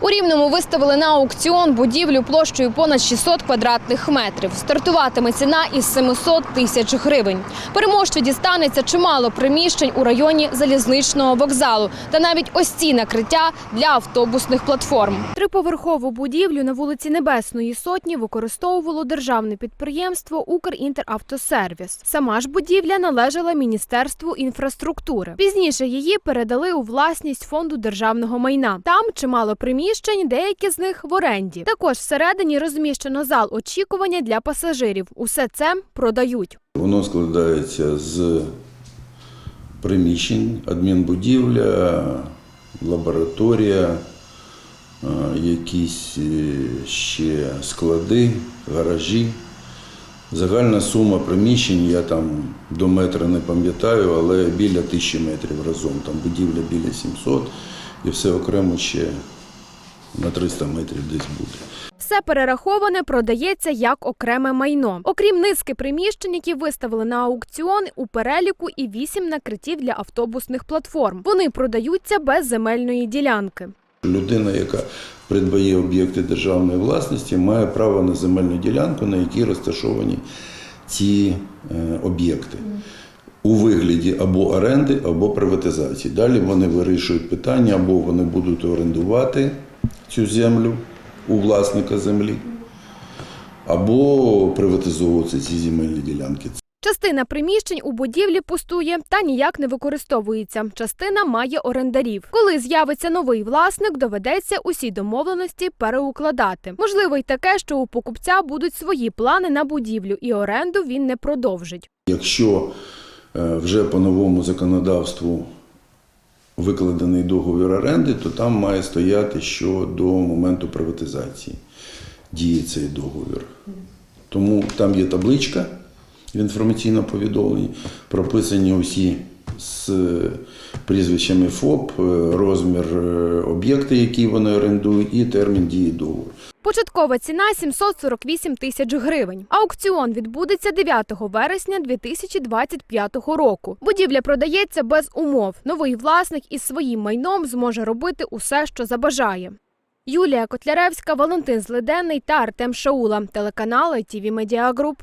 У Рівному виставили на аукціон будівлю площею понад 600 квадратних метрів. Стартуватиме ціна із 700 тисяч гривень. Переможцю дістанеться чимало приміщень у районі залізничного вокзалу та навіть ось ці накриття для автобусних платформ. Триповерхову будівлю на вулиці Небесної Сотні використовувало державне підприємство «Укрінтеравтосервіс». Сама ж будівля належала Міністерству інфраструктури. Пізніше її передали у власність фонду державного майна. Там чимало приміщень, деякі з них в оренді. Також всередині розміщено зал очікування для пасажирів. Усе це продають. Воно складається з приміщень, адмінбудівля, лабораторія, е, якісь е, ще склади, гаражі. Загальна сума приміщень, я там до метра не пам'ятаю, але біля тисячі метрів разом. Там будівля біля 700 і все окремо ще на 300 метрів десь буде. Все перераховане продається як окреме майно. Окрім низки приміщень, які виставили на аукціон, у переліку і вісім накриттів для автобусних платформ. Вони продаються без земельної ділянки. Людина, яка придбає об'єкти державної власності, має право на земельну ділянку, на якій розташовані ці е, об'єкти. У вигляді або оренди, або приватизації. Далі вони вирішують питання, або вони будуть орендувати цю землю у власника землі, або приватизовуватися ці земельні ділянки. Частина приміщень у будівлі пустує та ніяк не використовується. Частина має орендарів. Коли з'явиться новий власник, доведеться усі домовленості переукладати. Можливо, й таке, що у покупця будуть свої плани на будівлю, і оренду він не продовжить. Якщо е, вже по новому законодавству викладений договір оренди, то там має стояти, що до моменту приватизації діє цей договір. Тому там є табличка в інформаційному повідомленні, прописані усі з прізвищами ФОП, е, розмір е, об'єкта, який вони орендують, і термін дії договору. Початкова ціна 748 тисяч гривень. Аукціон відбудеться 9 вересня 2025 року. Будівля продається без умов. Новий власник із своїм майном зможе робити усе, що забажає. Юлія Котляревська, Валентин Злиденний та Артем Шаула. Телеканал ITV Media Group.